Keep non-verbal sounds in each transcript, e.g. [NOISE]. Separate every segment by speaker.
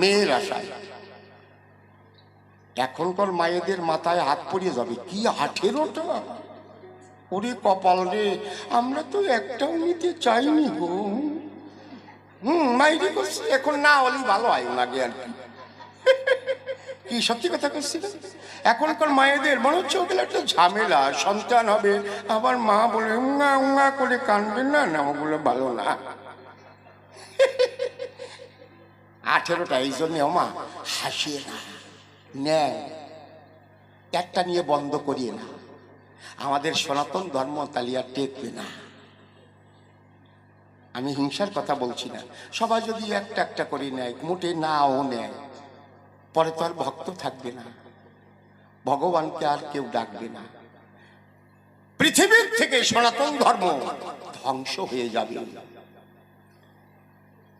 Speaker 1: মেয়ের আশায় এখনকার মায়েদের মাথায় হাত পড়িয়ে যাবে। কি আঠেরোটা? ওরে কপাল রে, আমরা তো একটাও নিতে চাইনি গো। হুম, মাইরি করছি এখন না হলেই ভালো হয় ওনাকে আর কি। [LAUGHS] কি সত্যি কথা করছি এখনকার মায়েদের মনে হচ্ছে ওগুলো একটা ঝামেলা, সন্তান হবে, আবার মা বলে, উঙা উঙা করে কানবে। না না, ওগুলো ভালো না। আঠেরোটা এই জন্য মা হাসিয়ে না। নেয় একটা নিয়ে বন্ধ করিয়ে না। আমাদের সনাতন ধর্ম তালিয়া টেকবে না। আমি হিংসার কথা বলছি না। সবাই যদি একটা একটা করে নেয়, মোটে নাও নেয়। পরে তো আর ভক্ত থাকবে না। ভগবানকে আর কেউ ডাকবে না। পৃথিবীর থেকে সনাতন ধর্ম ধ্বংস হয়ে যাবে।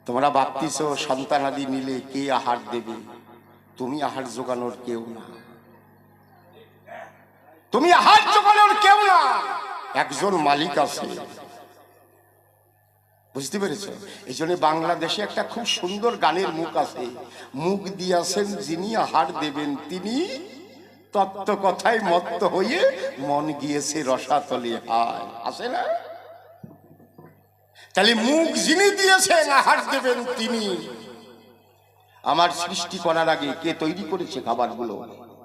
Speaker 1: তোমরা ভাবতিস সন্তানাদি নিলে কে আহার দেবে? তুমি আহার জোগানোর কেউ না। তুমি আহার জোগানোর কেউ না। একজন মালিক আছে। বুঝতে পেরেছ? এই জন্য বাংলাদেশে একটা খুব সুন্দর গানের মুখ আছে। মুখ দিয়াছেন যিনি আহার দেবেন তিনি তত্ত্ব কথায় মত্ত হয়ে মন গিয়েছে রসাতলে হায়। আছে না? তাহলে মুখ যিনি দিয়েছেন, আহার দেবেন তিনি। আমার সৃষ্টি করার আগে কে তৈরি করেছে খাবারগুলো?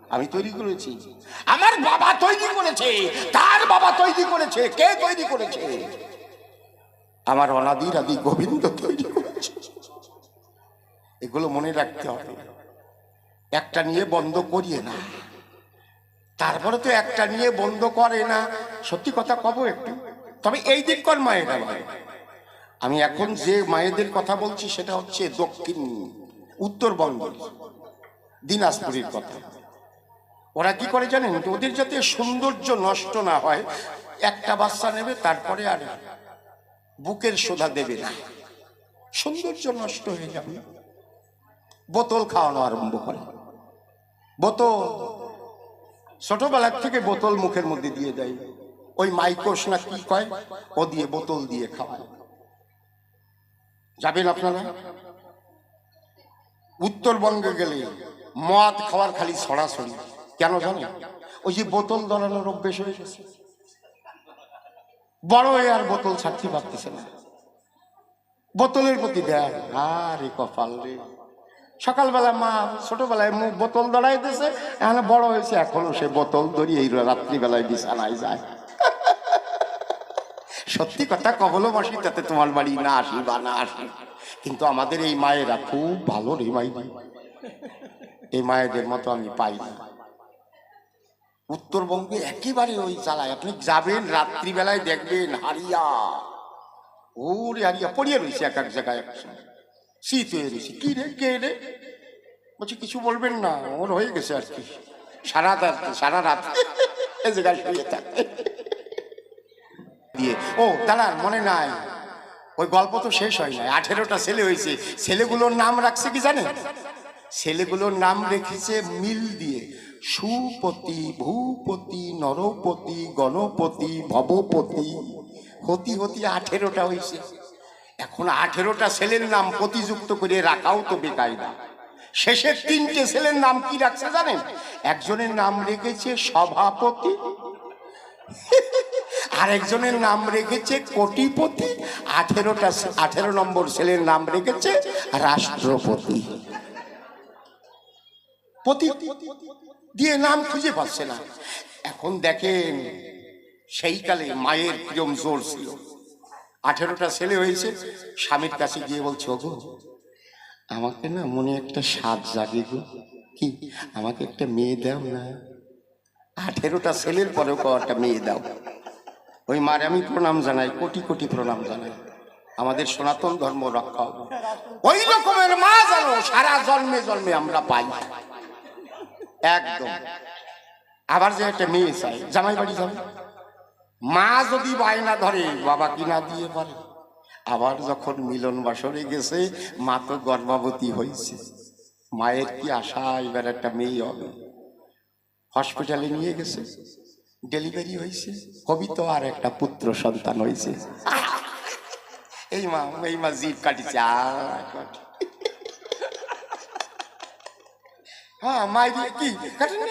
Speaker 1: আমি তৈরি করেছি। আমার বাবা তৈরি করেছে, তার বাবা তৈরি করেছে, কে তৈরি করেছে? আমার অনাদির আদি গোবিন্দ তৈরি করেছে। এগুলো মনে রাখতে হবে। একটা নিয়ে বন্ধ করিয়ে না। তারপরে তো একটা নিয়ে বন্ধ করে না। সত্যি কথা কব একটু। তবে এই দিক কর মায়েরা ভাই আমি এখন যে মায়েদের কথা বলছি, সেটা হচ্ছে দক্ষিণ উত্তরবঙ্গের দিনাজপুরের কথা। ওরা কি করে জানেন? ওদের যাতে সৌন্দর্য নষ্ট না হয়, একটা বাচ্চা নেবে, তারপরে আর বুকের সোধা দেবে না। সৌন্দর্য নষ্ট হয়ে যাবে। বোতল খাওয়ানো আরম্ভ করে। বোতল, ছোটবেলার থেকে বোতল মুখের মধ্যে দিয়ে দেয়। ওই মাইকোস না কি কয়? ও দিয়ে বোতল দিয়ে খাওয়ায়। যাবেন আপনারা? উত্তরবঙ্গে গেলে মদ খাওয়ার খালি সরাসরি। কেন জানেন? ওই যে বোতল দলানোর অভ্যেস হয়ে গেছে। বড় হয়ে আর বোতল ছাড়তে পারতেছে না। বোতলের প্রতি দেয়, আরে কপাল রে। সকালবেলা মা ছোটবেলায় মুখ বোতল দড়াইতেছে এখন বড় হয়েছে, এখনও সে বোতল ধরিয়ে রাত্রিবেলায় বিছানায় যায়। সত্যি কথা কবল বসি তাতে তোমার বাড়ি না আসি বা না আসি। কিন্তু আমাদের এই মায়েরা খুব ভালো রে মাই। এই মায়েদের মতো আমি পাই না। উত্তরবঙ্গে একেবারে ওই চালায় আপনি যাবেন, রাত্রিবেলায় দেখবেন হারিয়া ওরে হারিয়া পড়িয়ে রয়েছে এক এক জায়গায় একসঙ্গে শীত হয়ে রয়েছে কি রে, কে রে? বলছি, কিছু বলবেন না, ওর হয়ে গেছে আর কি। সারা রাত সারা রাত এই জায়গায় শুয়ে থাকে। দিয়ে। ও, দাঁড়ান, মনে নাই। ওই গল্প তো শেষ হয় নাই। আঠেরোটা ছেলে হয়েছে। ছেলেগুলোর নাম রাখছে কি জানেন? ছেলেগুলোর নাম রেখেছে মিল দিয়ে। সুপতি, ভূপতি, নরপতি, গণপতি, ভবপতি। হতি হতি আঠেরোটা হয়েছে। এখন আঠেরোটা ছেলের নাম প্রতিযুক্ত করে রাখাও তো বেকায়দা। শেষের তিনটে ছেলের নাম কি রাখছে জানেন? একজনের নাম রেখেছে সভাপতি। আরেকজনের নাম রেখেছে কোটিপতি, আঠেরোটা আঠেরো নম্বর ছেলের নাম রেখেছে রাষ্ট্রপতি। পতি দিয়ে নাম খুঁজে পাচ্ছে না। এখন দেখেন, সেই কালে মায়ের কিরম জোর ছিল। আঠেরোটা ছেলে হয়েছে, স্বামীর কাছে গিয়ে বলছে, ওগো, আমাকে না মনে একটা স্বাদ জাগে গো। কি, আমাকে একটা মেয়ে দাও না। আঠেরোটা ছেলের পরেও একটা মেয়ে দাও। ওই মারে আমি প্রণাম জানাই, কোটি কোটি প্রণাম জানাই। আমাদের সনাতন ধর্ম রক্ষা হবে ওই রকমের মা জানো সারা জন্মে জন্মে আমরা পাই। একদম। আবার যে একটা মেয়ে চাই, জামাই বাড়ি যাবে। মা যদি বায়না ধরে, বাবা কিনা দিয়ে পারে? আবার যখন মিলন বাসরে গেছে, মা তো গর্ভবতী হয়েছে। মায়ের কি আশা? এবার একটা মেয়ে হবে। হসপিটালে নিয়ে গেছে। ডেলিভারি হয়েছে? কবি তো আর একটা পুত্র সন্তান হয়েছে। এই মা এই মা জিভ কাটিছে। হ্যাঁ কি? কাটেন?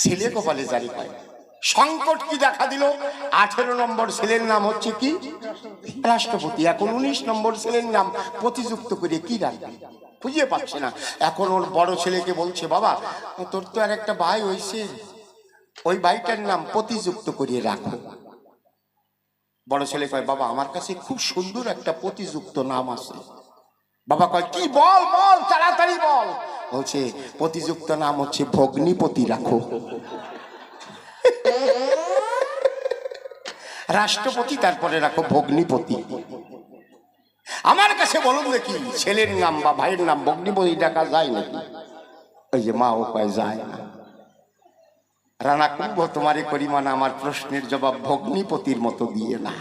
Speaker 1: ছেলে কপালে জারি পায়। সংকট কি দেখা দিল? আঠেরো নম্বর ছেলের নাম হচ্ছে কি? রাষ্ট্রপতি। এখন উনিশ নম্বর ছেলের নাম প্রতিযুক্ত করে কি রাখবে? বুঝিয়ে পাচ্ছে না। এখন ওর বড় ছেলেকে বলছে বাবা তোর তো আর একটা ভাই হয়েছে ওই ভাইটার নাম প্রতিযুক্ত করিয়ে রাখো। বড় ছেলে কয় বাবা আমার কাছে খুব সুন্দর একটা প্রতিযুক্ত নাম আছে। বাবা কয় কি বল বল তাড়াতাড়ি বল। বলছে প্রতিযুক্ত নাম হচ্ছে ভগ্নিপতি রাখো। [LAUGHS] রাষ্ট্রপতি তারপরে রাখো ভগ্নিপতি। আমার কাছে বলুন দেখি, ছেলের নাম বা ভাইয়ের নাম বগ্নিপতি ডাকা যায় নাকি? ওই যে মা উপায় যায় না। রানা কুম্ভ তোমারে করিমানা আমার প্রশ্নের জবাব ভগ্নিপতির মতো দিয়ে না।